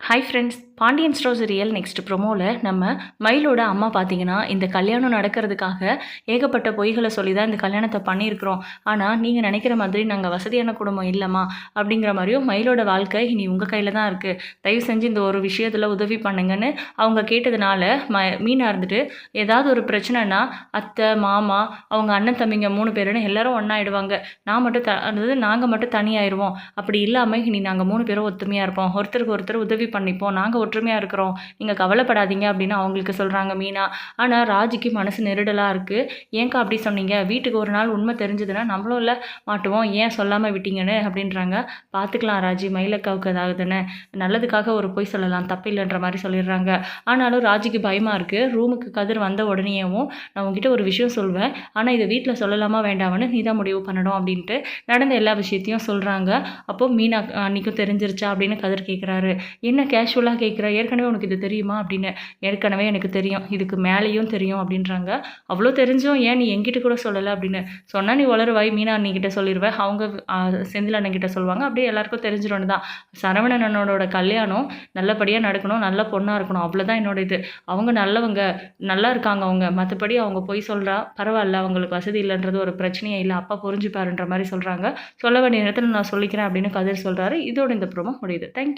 Hi friends Pandian stores real next ப்ரொமோவில் நம்ம மயிலோட அம்மா பார்த்தீங்கன்னா இந்த கல்யாணம் நடக்கிறதுக்காக ஏகப்பட்ட பொய்களை சொல்லி தான் இந்த கல்யாணத்தை பண்ணியிருக்கிறோம். ஆனால் நீங்கள் நினைக்கிற மாதிரி நாங்கள் வசதியான குடும்பம் இல்லைம்மா அப்படிங்கிற மாதிரியும் மயிலோட வாழ்க்கை இனி உங்கள் கையில் தான் இருக்குது தயவு செஞ்சு இந்த ஒரு விஷயத்தில் உதவி பண்ணுங்கன்னு அவங்க கேட்டதுனால ம மீனாக இருந்துட்டு ஏதாவது ஒரு பிரச்சனைனா அத்தை மாமா அவங்க அண்ணன் தம்பிங்க மூணு பேருன்னு எல்லாரும் ஒன்றாயிடுவாங்க நான் மட்டும் த அதாவது நாங்கள் மட்டும் தனியாயிடுவோம் அப்படி இல்லாமல் இனி நாங்கள் மூணு பேரும் ஒத்துமையாக இருப்போம். ஒருத்தருக்கு ஒருத்தர் உதவி பண்ணிப்போம். நாங்கள் ஒற்றுமையாக இருக்கிறோம். நீங்கள் கவலைப்படாதீங்க அப்படின்னு அவங்களுக்கு சொல்கிறாங்க மீனா. ஆனால் ராஜிக்கு மனசு நெருடலாக இருக்குது ஏன்க்கா அப்படி சொன்னீங்க? வீட்டுக்கு ஒரு நாள் உண்மை தெரிஞ்சதுன்னா நம்மளும் இல்லை மாட்டுவோம். ஏன் சொல்லாமல் விட்டீங்கன்னு அப்படின்றாங்க. பார்த்துக்கலாம் ராஜி. மயிலக்காவுக்கு அதாவதுன்னு நல்லதுக்காக ஒரு பொய் சொல்லலாம். தப்பில்லைன்ற மாதிரி சொல்லிடுறாங்க. ஆனாலும் ராஜிக்கு பயமாக இருக்குது ரூமுக்கு கதிர் வந்த உடனேயும் நான் உங்ககிட்ட ஒரு விஷயம் சொல்வேன். ஆனால் இதை வீட்டில் சொல்லலாமா வேண்டாம்னு நீ தான் முடிவு பண்ணணும் அப்படின்ட்டு நடந்த எல்லா விஷயத்தையும் சொல்கிறாங்க அப்போது மீனா அன்றைக்கும் தெரிஞ்சிருச்சா அப்படின்னு கதிர் கேட்குறாரு என்ன கேஷுவலாக கேட்குற ஏற்கனவே உனக்கு இது தெரியுமா? அப்படின்னு ஏற்கனவே எனக்கு தெரியும். இதுக்கு மேலேயும் தெரியும் அப்படின்றாங்க. அவ்வளோ தெரிஞ்சும் ஏன் நீ எங்கிட்ட கூட சொல்லலை அப்படின்னு சொன்னால் நீ வளருவாய் மீனா அண்ணிக்கிட்ட சொல்லிடுவேன் அவங்க செந்தில் அண்ணன்கிட்ட சொல்லுவாங்க. அப்படியே எல்லாருக்கும் தெரிஞ்சிடணும் தான். சரவணன் அண்ணனோட கல்யாணம் நல்லபடியாக நடக்கணும். நல்ல பொண்ணாக இருக்கணும். அவ்வளோதான் என்னோட இது. அவங்க நல்லவங்க நல்லா இருக்காங்க அவங்க. மற்றபடி அவங்க போய் சொல்கிறா பரவாயில்ல அவங்களுக்கு வசதி இல்லைன்றது ஒரு பிரச்சனையே இல்லை. அப்பா புரிஞ்சுப்பாருன்ற மாதிரி சொல்கிறாங்க சொல்ல வேண்டிய நேரத்தில் நான் சொல்லிக்கிறேன் அப்படின்னு கதிர் சொல்கிறாரு இதோட இந்த ப்ரோமோ முடியுது. தேங்க்யூ